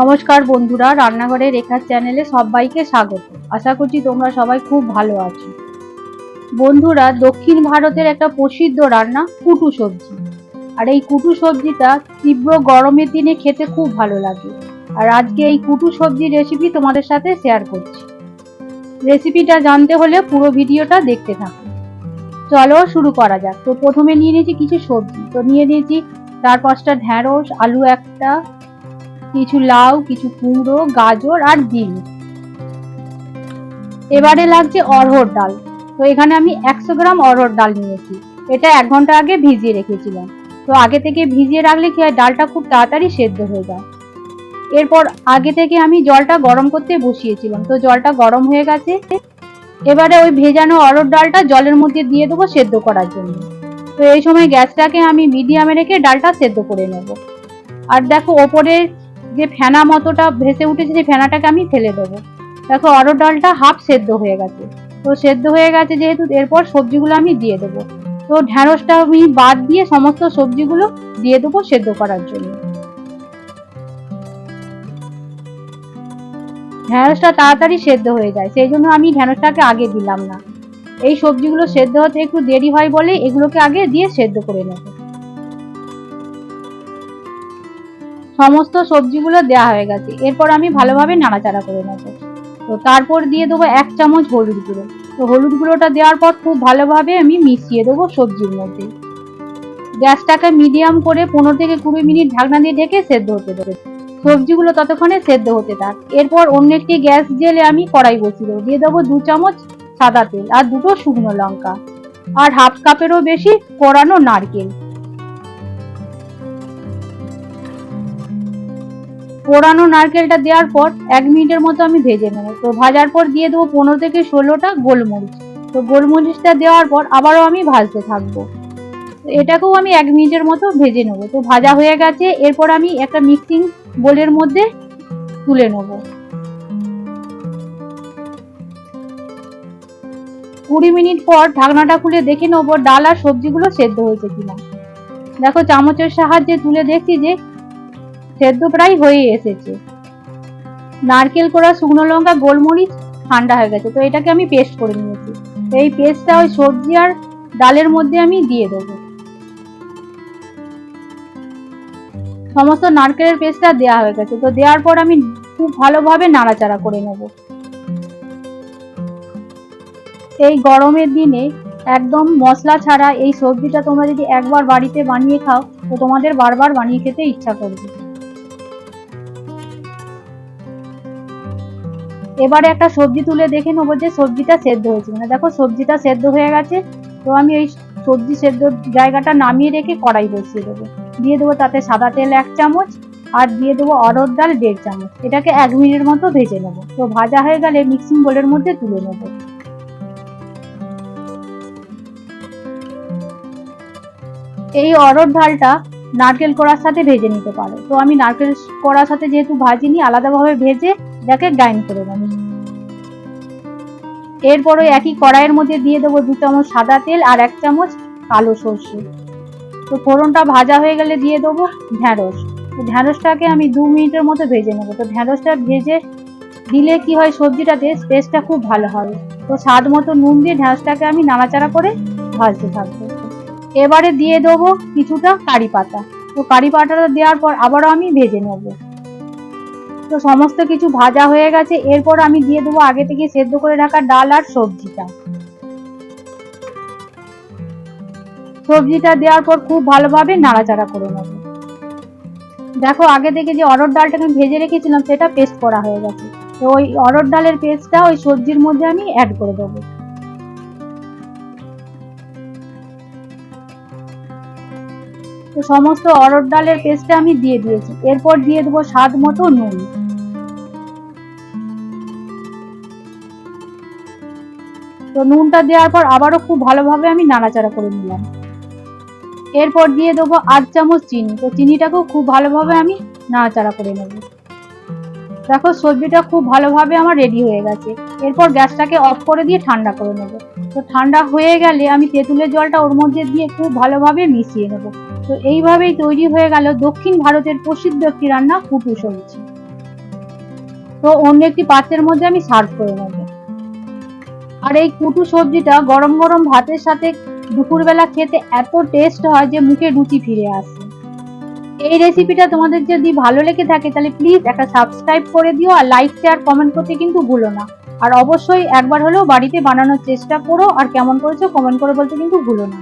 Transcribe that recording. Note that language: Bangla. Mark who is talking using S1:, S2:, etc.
S1: নমস্কার বন্ধুরা রান্নাঘরে রেখার চ্যানেলে সবাইকে স্বাগত। আশা করছি তোমরা সবাই খুব ভালো আছো। বন্ধুরা, দক্ষিণ ভারতের একটা প্রসিদ্ধ রান্না কুটু সবজি। আর এই কুটু সবজিটা তীব্র গরমের দিনে খেতে খুব ভালো লাগে। আর আজকে এই কুটু সবজির রেসিপি তোমাদের সাথে শেয়ার করছি। রেসিপিটা জানতে হলে পুরো ভিডিওটা দেখতে থাকো। চলো শুরু করা যাক। তো প্রথমে নিয়ে নিয়েছি কিছু সবজি। তো নিয়ে নিয়েছি চার পাঁচটা ঢ্যাঁড়স, আলু একটা কিছু লাউ, কিছু কুমড়ো, গাজর আর ডিম। এবারে লাগছে অরহর ডাল। তো এখানে আমি একশো গ্রাম অরহর ডাল নিয়েছি। এটা এক ঘণ্টা আগে ভিজিয়ে রেখেছিলাম। তো আগে থেকে ভিজিয়ে রাখলে কি হয়, ডালটা খুব তাড়াতাড়ি সেদ্ধ হয়ে যায়। এরপর আগে থেকে আমি জলটা গরম করতে বসিয়েছিলাম। তো জলটা গরম হয়ে গেছে। এবারে ওই ভেজানো অরহর ডালটা জলের মধ্যে দিয়ে দেবো সেদ্ধ করার জন্য। তো এই সময় গ্যাসটাকে আমি মিডিয়ামে রেখে ডালটা সেদ্ধ করে নেব। আর দেখো ওপরের যে ফেনা মতোটা ভেসে উঠেছে, সেই ফেনাটাকে আমি ফেলে দেবো। দেখো অরহর ডালটা হাফ সেদ্ধ হয়ে গেছে। তো সেদ্ধ হয়ে গেছে যেহেতু, এরপর সবজিগুলো আমি দিয়ে দেবো। তো ঢ্যাঁড়সটা আমি বাদ দিয়ে সমস্ত সবজিগুলো দিয়ে দেবো সেদ্ধ করার জন্য। ঢ্যাঁড়সটা তাড়াতাড়ি সেদ্ধ হয়ে যায়, সেই জন্য আমি ঢ্যাঁড়সটাকে আগে দিলাম না। এই সবজিগুলো সেদ্ধ হতে একটু দেরি হয় বলে এগুলোকে আগে দিয়ে সেদ্ধ করে নেব। সমস্ত সবজিগুলো দেওয়া হয়ে গেছে। এরপর আমি ভালোভাবে নাড়াচাড়া করে নেব। তো তারপর দিয়ে দেবো এক চামচ হলুদ গুঁড়ো। তো হলুদ গুঁড়োটা দেওয়ার পর খুব ভালোভাবে আমি মিশিয়ে দেবো সবজির মধ্যে। গ্যাসটাকে মিডিয়াম করে পনেরো থেকে কুড়ি মিনিট ঢাকনা দিয়ে ঢেকে সেদ্ধ হতে দেবে। সবজিগুলো ততক্ষণে সেদ্ধ হতে থাক। এরপর অন্য একটি গ্যাস জেলে আমি কড়াই বসিয়ে দেবো। দিয়ে দেবো দু চামচ সাদা তেল আর দুটো শুকনো লঙ্কা। আর হাফ কাপেরও বেশি কোরানো নারকেল। পোড়ানো নারকেলটা দেওয়ার পর এক মিনিটের মতো আমি ভেজে নেব। তো ভাজার পর দিয়ে দেবো পনেরো থেকে ষোলোটা গোলমরিচ। তো গোলমরিচটা দেওয়ার পর আবারও আমি ভাজতে থাকব। এটাকেও আমি এক মিনিটের মতো ভেজে নেব। তো ভাজা হয়ে গেছে, এরপর আমি একটা মিক্সিং বোলের মধ্যে তুলে নেব। কুড়ি মিনিট পর ঢাকনাটা খুলে দেখে নেব, ডাল আর সবজিগুলো সেদ্ধ হয়েছে কিনা। দেখো, চামচের সাহায্যে তুলে দেখছি যে সেদ্ধ প্রায় হয়ে এসেছে। নারকেল করা শুকনো লঙ্কা, গোলমরিচ, ঠান্ডা হয়ে গেছে। তো এটাকে আমি পেস্ট করে নিয়েছি। এই পেস্টটা ওই সবজি আর ডালের মধ্যে আমি দিয়ে দেবো। সমস্ত নারকেলের পেস্টটা দেওয়া হয়ে গেছে। তো দেওয়ার পর আমি খুব ভালোভাবে নাড়াচাড়া করে নেব। এই গরমের দিনে একদম মশলা ছাড়া এই সবজিটা তোমরা যদি একবার বাড়িতে বানিয়ে খাও, তো তোমাদের বারবার বানিয়ে খেতে ইচ্ছা করবে। এবারে একটা সবজি তুলে দেখে নেব যে সবজিটা সেদ্ধ হয়েছে কিনা। দেখো, সবজিটা সেদ্ধ হয়ে গেছে, তো আমি এই সবজি সেদ্ধ জায়গাটা নামিয়ে রেখে কড়াই বসিয়ে দেবো। দিয়ে দেবো তাতে সাদা তেল এক চামচ আর দিয়ে দেবো অরহর ডাল দেড় চামচ। এটাকে এক মিনিটের মতো ভেজে নেব। তো ভাজা হয়ে গেলে মিক্সিং বোলের মধ্যে তুলে নেব। এই অরহর ডালটা নারকেল কড়ার সাথে ভেজে নিতে পারো। তো আমি নারকেল কড়ার সাথে যেহেতু ভাজিনি, আলাদাভাবে ভেজে এটাকে গ্রাইন্ড করে নেব এরপর ওই একই কড়াইয়ের মধ্যে দিয়ে দেবো দু চামচ সাদা তেল আর এক চামচ কালো সর্ষে। তো ফোড়নটা ভাজা হয়ে গেলে দিয়ে দেবো ঢ্যাঁড়স। তো ঢ্যাঁড়সটাকে আমি দু মিনিটের মতো ভেজে নেব। তো ঢ্যাঁড়সটা ভেজে দিলে কি হয়, সবজিটাতে টেস্টটা খুব ভালো হবে তো স্বাদ মতো নুন দিয়ে ঢ্যাঁড়সটাকে আমি নাড়াচাড়া করে ভাজতে থাকব। এবারে দিয়ে দেবো কিছুটা কারি পাতা। তো কারি পাতাটা দেওয়ার পর আবারও আমি ভেজে নেব। তো সমস্ত কিছু ভাজা হয়ে গেছে। এরপর আমি দিয়ে দেবো আগে থেকে সেদ্ধ করে রাখা ডাল আর সবজিটা। সবজিটা দেওয়ার পর খুব ভালোভাবে নাড়াচাড়া করে নেব। দেখো, আগে থেকে যে অরহর ডালটা আমি ভেজে রেখেছিলাম, সেটা পেস্ট করা হয়ে গেছে। তো ওই অরহর ডালের পেস্টটা ওই সবজির মধ্যে আমি অ্যাড করে দেবো। তো সমস্ত অরহর ডালের পেস্টটা আমি দিয়ে দিয়েছি। এরপর দিয়ে দেবো স্বাদ মতো নুন। তো নুনটা দেওয়ার পর আবারও খুব ভালোভাবে আমি নাড়াচাড়া করে নিলাম। এরপর দিয়ে দেবো আধ চামচ চিনি। তো চিনিটাকেও খুব ভালোভাবে আমি নাড়াচাড়া করে নেব। দেখো সবজিটা খুব ভালোভাবে আমার রেডি হয়ে গেছে। এরপর গ্যাসটাকে অফ করে দিয়ে ঠান্ডা করে নেব। তো ঠান্ডা হয়ে গেলে আমি তেঁতুলের জলটা ওর মধ্যে দিয়ে খুব ভালোভাবে মিশিয়ে নেব। তো এইভাবেই তৈরি হয়ে গেল দক্ষিণ ভারতের প্রসিদ্ধ একটি রান্না কুটু সবজি। তো অন্য একটি পাত্রের মধ্যে আমি সার্ভ করে নেব। আর এই কুটু সবজিটা গরম গরম ভাতের সাথে দুপুরবেলা খেতে এত টেস্ট হয় যে মুখে রুচি ফিরে আসে। এই রেসিপিটা তোমাদের যদি ভালো লেগে থাকে তাহলে প্লিজ একটা সাবস্ক্রাইব করে দিও আর লাইক শেয়ার কমেন্ট করতে কিন্তু ভুলো না। আর অবশ্যই একবার হলেও বাড়িতে বানানোর চেষ্টা করো আর কেমন করেছ কমেন্ট করে বলতে কিন্তু ভুলো না।